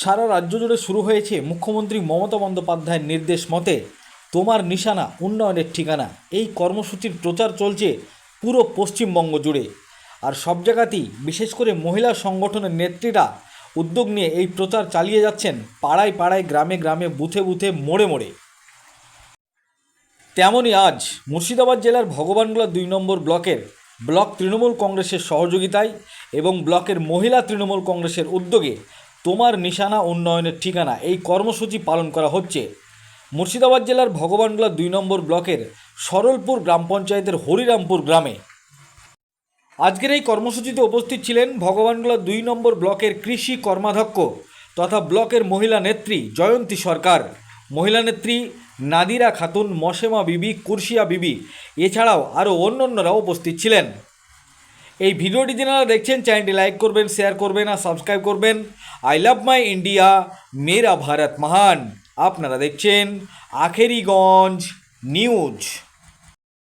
সারা রাজ্য জুড়ে শুরু হয়েছে মুখ্যমন্ত্রী মমতা বন্দ্যোপাধ্যায়ের নির্দেশ মতে তোমার নিশানা উন্নয়নের ঠিকানা। এই কর্মসূচির প্রচার চলছে পুরো পশ্চিমবঙ্গ জুড়ে। আর সব জায়গাতেই, বিশেষ করে মহিলা সংগঠনের নেত্রীরা উদ্যোগ নিয়ে এই প্রচার চালিয়ে যাচ্ছেন পাড়ায় পাড়ায়, গ্রামে গ্রামে, বুথে বুথে, মোড়ে মোড়ে। তেমনই আজ মুর্শিদাবাদ জেলার ভগবানগোলা দুই নম্বর ব্লকের ব্লক তৃণমূল কংগ্রেসের সহযোগিতায় এবং ব্লকের মহিলা তৃণমূল কংগ্রেসের উদ্যোগে তোমার নিশানা উন্নয়নের ঠিকানা এই কর্মসূচি পালন করা হচ্ছে। মুর্শিদাবাদ জেলার ভগবানগোলা দুই নম্বর ব্লকের সরলপুর গ্রাম পঞ্চায়েতের হরিরামপুর গ্রামে। আজকের এই কর্মসূচিতে উপস্থিত ছিলেন ভগবানগোলা দুই নম্বর ব্লকের কৃষি কর্মাধ্যক্ষ তথা ব্লকের মহিলা নেত্রী জয়ন্তী সরকার, মহিলা নেত্রী নাদিরা খাতুন, মশেমা বিবি, কুরশিয়া বিবি, এছাড়াও আরও অন্যান্যরা উপস্থিত ছিলেন। এই ভিডিওটি যারা দেখছেন, চ্যানেলটি লাইক করবেন, শেয়ার করবেন আর সাবস্ক্রাইব করবেন। আই লাভ মাই ইন্ডিয়া, মেরা ভারত মহান। আপনারা দেখছেন আখেরিগঞ্জ নিউজ।